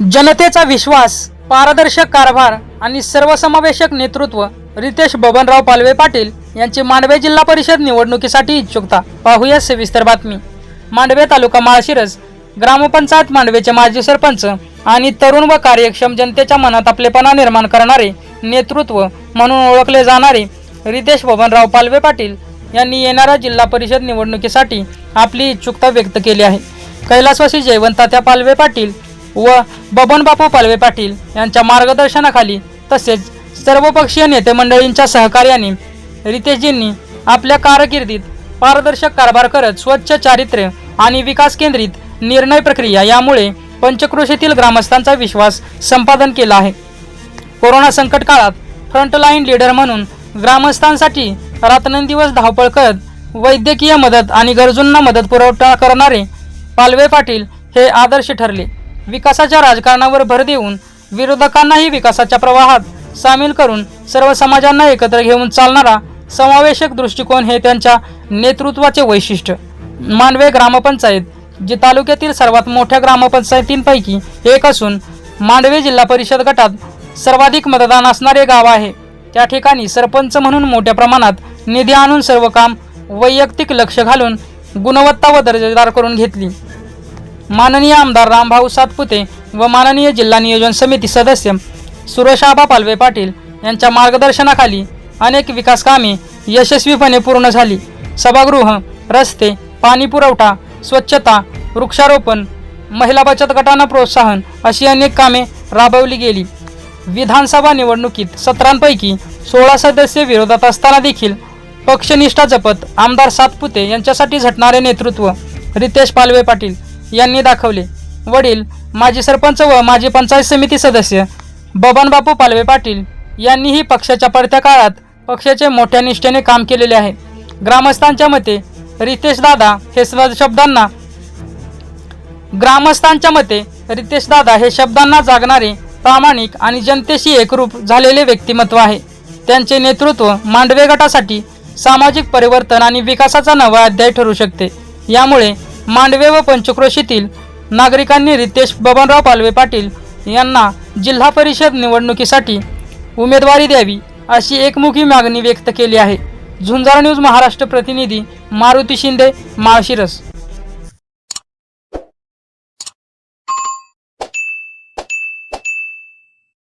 जनतेचा विश्वास पारदर्शक कारभार आणि सर्वसमावेशक नेतृत्व रितेश बबनराव पालवे पाटील यांची मांडवे जिल्हा परिषद निवडणुकीसाठी इच्छुकता. पाहूया सविस्तर बातमी. मांडवे तालुका माळशिरस ग्रामपंचायत मांडवेचे माजी सरपंच आणि तरुण व कार्यक्षम जनतेच्या मनात आपलेपणा निर्माण करणारे नेतृत्व म्हणून ओळखले जाणारे रितेश बबनराव पालवे पाटील यांनी येणाऱ्या जिल्हा परिषद निवडणुकीसाठी आपली इच्छुकता व्यक्त केली आहे. कैलासवासी जयवंतात्या पालवे पाटील व बबनबापू पालवे पाटील यांच्या मार्गदर्शनाखाली तसेच सर्वपक्षीय नेते मंडळींच्या सहकार्याने रितेशजींनी आपल्या कारकिर्दीत पारदर्शक कारभार करत स्वच्छ चारित्र्य आणि विकास केंद्रित निर्णय प्रक्रिया यामुळे पंचक्रोशीतील ग्रामस्थांचा विश्वास संपादन केला आहे. कोरोना संकट काळात फ्रंटलाईन लीडर म्हणून ग्रामस्थांसाठी रात्रंदिवस धावपळ करत वैद्यकीय मदत आणि गरजूंना मदत पुरवठा करणारे पालवे पाटील हे आदर्श ठरले. विकासाच्या राजकारणावर भर देऊन विरोधकांनाही विकासाच्या प्रवाहात सामील करून सर्व समाजांना एकत्र घेऊन चालणारा समावेशक दृष्टिकोन हे त्यांच्या नेतृत्वाचे वैशिष्ट्य. मांडवे ग्रामपंचायत जी तालुक्यातील सर्वात मोठ्या ग्रामपंचायतींपैकी एक असून मांडवे जिल्हा परिषद गटात सर्वाधिक मतदान असणारे गाव आहे. त्या ठिकाणी सरपंच म्हणून मोठ्या प्रमाणात निधी आणून सर्व काम वैयक्तिक लक्ष घालून गुणवत्ता व दर्जेदार करून घेतली. माननीय आमदार रामभाऊ सातपुते व माननीय जिल्हा नियोजन समिती सदस्य सुरेशाबा पालवे पाटील यांच्या मार्गदर्शनाखाली अनेक विकास कामे यशस्वीपणे पूर्ण झाली. सभागृह रस्ते पाणी पुरवठा स्वच्छता वृक्षारोपण महिला बचत गटांना प्रोत्साहन अशी अनेक कामे राबवली गेली. विधानसभा निवडणुकीत सत्रांपैकी सोळा सदस्य विरोधात असताना देखील पक्षनिष्ठा जपत आमदार सातपुते यांच्यासाठी झटणारे नेतृत्व. रितेश पालवे पाटील यांनी दाखवले. वडील माजी सरपंच व माजी पंचायत समिती सदस्य बबनबापू पालवे पाटील यांनीही पक्षाच्या पडत्या काळात पक्षाचे मोठ्या निष्ठेने काम केलेले आहे. ग्रामस्थांच्या मते रितेश दादा हे शब्दांना ग्रामस्थांच्या मते रितेश दादा हे शब्दांना जागणारे प्रामाणिक आणि जनतेशी एकरूप झालेले व्यक्तिमत्व आहे. त्यांचे नेतृत्व मांडवे गटासाठी सामाजिक परिवर्तन आणि विकासाचा नवा अध्याय ठरू शकते. यामुळे मांडवे व पंचक्रोशीतील नागरिकांनी रितेश बबनराव पालवे पाटील यांना जिल्हा परिषद निवडणुकीसाठी उमेदवारी द्यावी अशी एकमुखी मागणी व्यक्त केली आहे. झुंजार न्यूज महाराष्ट्र प्रतिनिधी मारुती शिंदे माळशिरस.